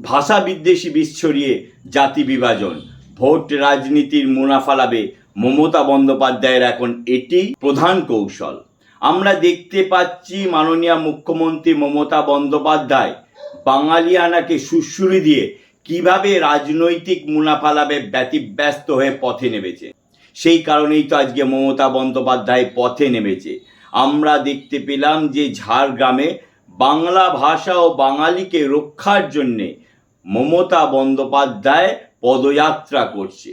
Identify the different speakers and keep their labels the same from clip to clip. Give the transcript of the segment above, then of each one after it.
Speaker 1: ভাষা বিদ্বেষী বিষ ছড়িয়ে জাতি বিভাজন। ভোট রাজনীতির মুনাফা লাভে মমতা বন্দ্যোপাধ্যায়ের এখন এটি প্রধান কৌশল। আমরা দেখতে পাচ্ছি মাননীয় মুখ্যমন্ত্রী মমতা বন্দ্যোপাধ্যায় বাঙালিয়ানাকে সুশ্রুরি দিয়ে কীভাবে রাজনৈতিক মুনাফা লাভে ব্যতিব্যস্ত হয়ে পথে নেমেছে। সেই কারণেই তো আজকে মমতা বন্দ্যোপাধ্যায় পথে নেমেছে। আমরা দেখতে পেলাম যে ঝাড়গ্রামে বাংলা ভাষা ও বাঙালিকে রক্ষার জন্যে মমতা বন্দ্যোপাধ্যায় পদযাত্রা করছে।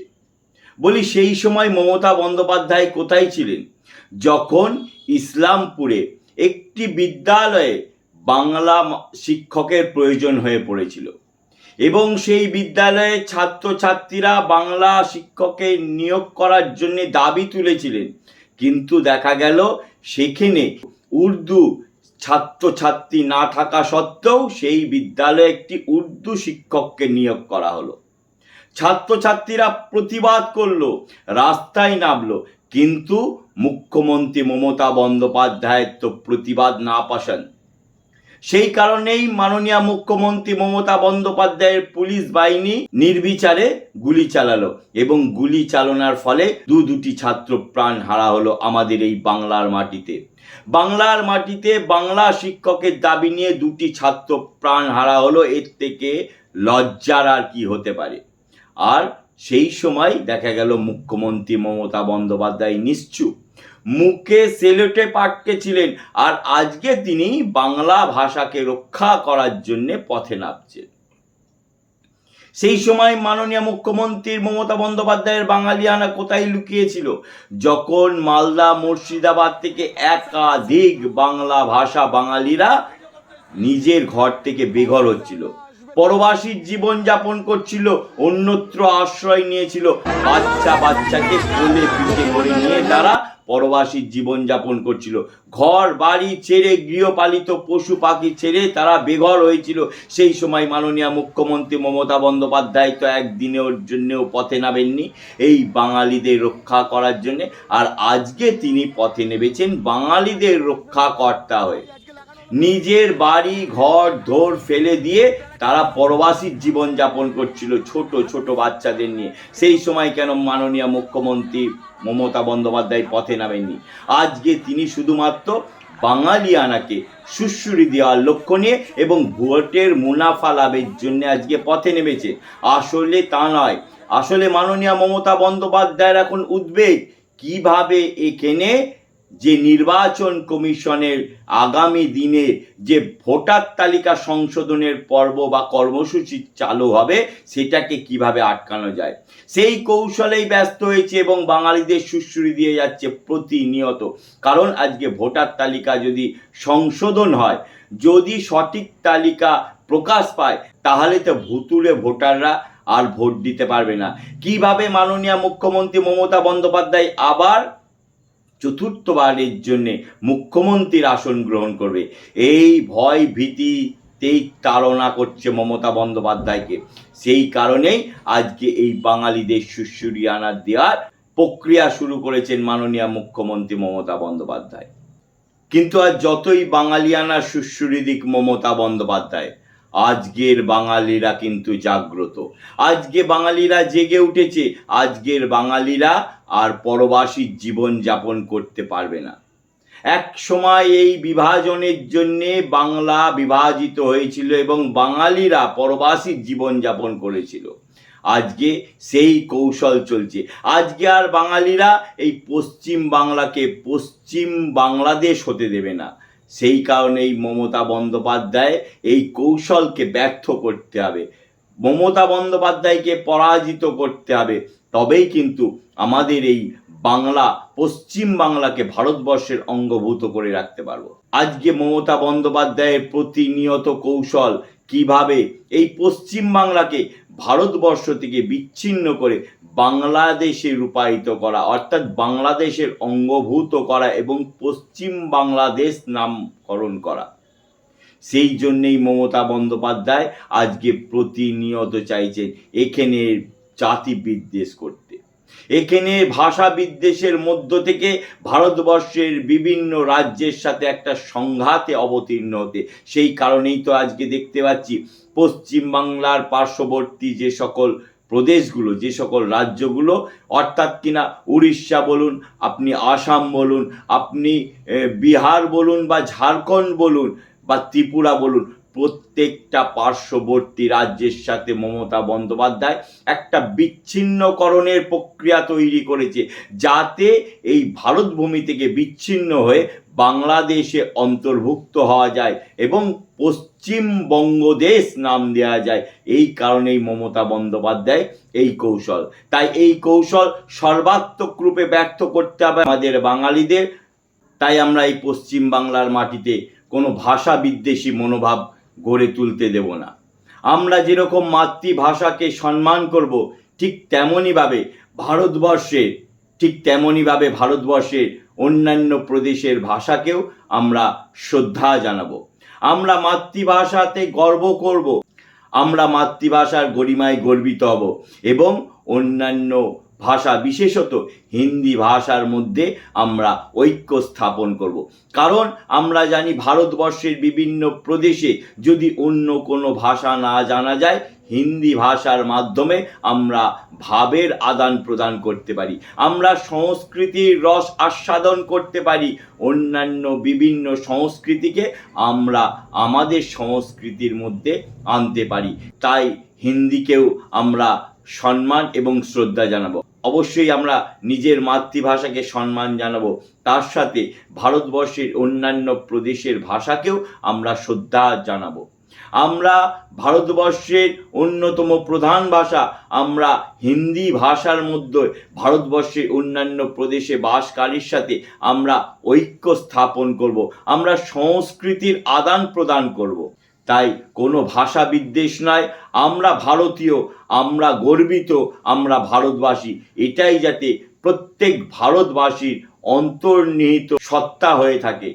Speaker 1: বলি সেই সময় মমতা বন্দ্যোপাধ্যায় কোথায় ছিলেন? যখন ইসলামপুরে একটি বিদ্যালয়ে বাংলা শিক্ষকের প্রয়োজন হয়ে পড়েছিল এবং সেই বিদ্যালয়ে ছাত্রছাত্রীরা বাংলা শিক্ষকের নিয়োগ করার জন্য দাবি তুলেছিলেন। কিন্তু দেখা গেল সেখানে উর্দু ছাত্রছাত্রী না থাকা সত্ত্বেও সেই বিদ্যালয়ে একটি উর্দু শিক্ষককে নিয়োগ করা হলো। ছাত্রছাত্রীরা প্রতিবাদ করল, রাস্তায় নামল, কিন্তু মুখ্যমন্ত্রী মমতা বন্দ্যোপাধ্যায়ের তো প্রতিবাদ না পাশান। সেই কারণেই মাননীয় মুখ্যমন্ত্রী মমতা বন্দ্যোপাধ্যায়ের পুলিশ বাহিনী নির্বিচারে গুলি চালালো এবং গুলি চালনার ফলে দু দুটি ছাত্র প্রাণ হারা হলো আমাদের এই বাংলার মাটিতে। বাংলার মাটিতে বাংলা শিক্ষকের দাবি নিয়ে দুটি ছাত্র প্রাণ হারা হলো, এর থেকে লজ্জার আর কি হতে পারে? আর সেই সময় দেখা গেল মুখ্যমন্ত্রী মমতা বন্দ্যোপাধ্যায় নিশ্চুপ। মুখে সেলোটে পাটকে ছিলেন। আর আজকে তিনি বাংলা ভাষাকে রক্ষা করার জন্য পথে নামছেন। সেই সময় মাননীয় মুখ্যমন্ত্রীর মমতা বন্দ্যোপাধ্যায়ের বাঙালিয়ানা কোথায় লুকিয়েছিল? যখন মালদা মুর্শিদাবাদ থেকে একাধিক বাংলা ভাষা বাঙালিরা নিজের ঘর থেকে বেঘর হচ্ছিল। পরবাসীর জীবন যাপন করছিল, অন্যত্র আশ্রয় নিয়েছিল। বাচ্চা বাচ্চাকে কোলে পিঠে করে নিয়ে তারা পরবাসীর জীবন যাপন করছিল। ঘর, বাড়ি ছেড়ে গৃহপালিত পশু পাখি ছেড়ে তারা বেঘর হয়েছিল। সেই সময় মাননীয় মুখ্যমন্ত্রী মমতা বন্দ্যোপাধ্যায় তো একদিনের জন্যেও পথে নামেননি এই বাঙালিদের রক্ষা করার জন্যে। আর আজকে তিনি পথে নেমেছেন বাঙালিদের রক্ষাকর্তা হয়ে। নিজের বাড়ি, ঘর ধর ফেলে দিয়ে তারা পরবাসীর জীবন যাপন করছিল ছোট ছোট বাচ্চাদের নিয়ে। সেই সময় কেন মাননীয় মুখ্যমন্ত্রী মমতা বন্দ্যোপাধ্যায় পথে নামেননি? আজকে তিনি শুধুমাত্র বাঙালিয়ানাকে সুশ্রুরি দেওয়ার লক্ষ্য নিয়ে এবং ভোটের মুনাফা লাভের জন্য আজকে পথে নেমেছে। আসলে তা নয়। আসলে মাননীয় মমতা বন্দ্যোপাধ্যায়ের এখন উদ্বেগ। কীভাবে এখানে যে নির্বাচন কমিশনের আগামী দিনে যে ভোটার তালিকা সংশোধনের পর্ব বা কর্মসূচি চালু হবে, সেটাকে কীভাবে আটকানো যায়? সেই কৌশলেই ব্যস্ত হয়েছে এবং বাঙালিদের সুশ্রুরি দিয়ে যাচ্ছে প্রতিনিয়ত। কারণ আজকে ভোটার তালিকা যদি সংশোধন হয়, যদি সঠিক তালিকা প্রকাশ পায়, তাহলে তো ভুতুরে ভোটাররা আর ভোট দিতে পারবে না। কীভাবে মাননীয় মুখ্যমন্ত্রী মমতা বন্দ্যোপাধ্যায় আবার চতুর্থবারের জন্যে মুখ্যমন্ত্রীর আসন গ্রহণ করবে। এই ভয় ভীতিতেই তাড়না করছে মমতা বন্দ্যোপাধ্যায়কে। সেই কারণেই আজকে এই বাঙালিদের সুশ্রুরিয়ানা দেওয়ার প্রক্রিয়া শুরু করেছেন মাননীয় মুখ্যমন্ত্রী মমতা বন্দ্যোপাধ্যায়। কিন্তু আর যতই বাঙালিয়ানা সুশ্রুরি দিক মমতা বন্দ্যোপাধ্যায় আজকের বাঙালিরা কিন্তু জাগ্রত। আজকে বাঙালিরা জেগে উঠেছে, আজকের বাঙালিরা আর পরবাসীর জীবন যাপন করতে পারবে না। এক সময় এই বিভাজনের জন্যে বাংলা বিভাজিত হয়েছিল এবং বাঙালিরা পরবাসীর জীবন যাপন করেছিল। আজকে সেই কৌশল চলছে। আজকে আর বাঙালিরা এই পশ্চিম বাংলাকে পশ্চিম বাংলাদেশ হতে দেবে না। সেই কারণেই মমতা বন্দ্যোপাধ্যায় এই কৌশলকে ব্যর্থ করতে হবে। মমতা বন্দ্যোপাধ্যায়কে পরাজিত করতে হবে। তবেই কিন্তু আমাদের এই বাংলা, পশ্চিম বাংলাকে ভারতবর্ষের অঙ্গভূত করে রাখতে পারব। আজকে মমতা বন্দ্যোপাধ্যায়ের প্রতিনিয়ত কৌশল কীভাবে এই পশ্চিম বাংলাকে ভারতবর্ষ থেকে বিচ্ছিন্ন করে বাংলাদেশে রূপায়িত করা, অর্থাৎ বাংলাদেশের অঙ্গভূত করা এবং পশ্চিম বাংলাদেশ নামকরণ করা? সেই জন্যেই মমতা বন্দ্যোপাধ্যায় আজকে প্রতিনিয়ত চাইছেন এখানে জাতি বিদ্বেষ করতে। এখানে ভাষা বিদ্বেষের মধ্য থেকে ভারতবর্ষের বিভিন্ন রাজ্যের সাথে একটা সংঘাতে অবতীর্ণ হতে। সেই কারণেই তো আজকে দেখতে পাচ্ছি পশ্চিমবাংলার পার্শ্ববর্তী যে সকল প্রদেশগুলো, যে সকল রাজ্যগুলো, অর্থাৎ কিনা উড়িষ্যা বলুন, আপনি আসাম বলুন, আপনি বিহার বলুন বা ঝাড়খণ্ড বলুন বা ত্রিপুরা বলুন প্রত্যেকটা পার্শ্ববর্তী রাজ্যের সাথে মমতা বন্দ্যোপাধ্যায় একটা বিচ্ছিন্নকরণের প্রক্রিয়া তৈরি করেছে, যাতে এই ভারতভূমি থেকে বিচ্ছিন্ন হয়ে বাংলাদেশে অন্তর্ভুক্ত হওয়া যায় এবং পশ্চিমবঙ্গদেশ নাম দেওয়া যায়। এই কারণেই মমতা বন্দ্যোপাধ্যায় এই কৌশল। তাই এই কৌশল সর্বাত্মক রূপে ব্যর্থ করতে হবে আমাদের বাঙালিদের। তাই আমরা এই পশ্চিম বাংলার মাটিতে কোনো ভাষা বিদ্বেষী মনোভাব গড়ে তুলতে দেব না। আমরা যেরকম মাতৃভাষাকে সম্মান করব, ঠিক তেমনইভাবে ভারতবর্ষে, ঠিক তেমনইভাবে ভারতবর্ষের অন্যান্য প্রদেশের ভাষাকেও আমরা শ্রদ্ধা জানাব। আমরা মাতৃভাষাতে গর্ব করব। আমরা মাতৃভাষার গরিমায় গর্বিত হব এবং অন্যান্য ভাষা বিশেষত হিন্দি ভাষার মধ্যে আমরা ঐক্য স্থাপন করব। কারণ আমরা জানি ভারতবর্ষের বিভিন্ন প্রদেশে যদি অন্য কোনো ভাষা না জানা যায়, হিন্দি ভাষার মাধ্যমে আমরা ভাবের আদান প্রদান করতে পারি। আমরা সংস্কৃতির রস আস্বাদন করতে পারি। অন্যান্য বিভিন্ন সংস্কৃতিকে আমরা আমাদের সংস্কৃতির মধ্যে আনতে পারি। তাই হিন্দিকেও আমরা সম্মান এবং শ্রদ্ধা জানাব। অবশ্যই আমরা নিজের মাতৃভাষাকে সম্মান জানাব। তার সাথে ভারতবর্ষের অন্যান্য প্রদেশের ভাষাকেও আমরা শ্রদ্ধা জানাব। আমরা ভারতবর্ষের অন্যতম প্রধান ভাষা। আমরা হিন্দি ভাষার মধ্যে ভারতবর্ষের অন্যান্য প্রদেশে বাসকারীর সাথে আমরা ঐক্য স্থাপন করব। আমরা সংস্কৃতির আদান প্রদান করব। তাই কোনো ভাষা বিদ্বেষ নয়। আমরা ভারতীয়, আমরা গর্বিত, আমরা ভারতবাসী। এটাই যাতে প্রত্যেক ভারতবাসীর অন্তর্নিহিত সত্তা হয়ে থাকে।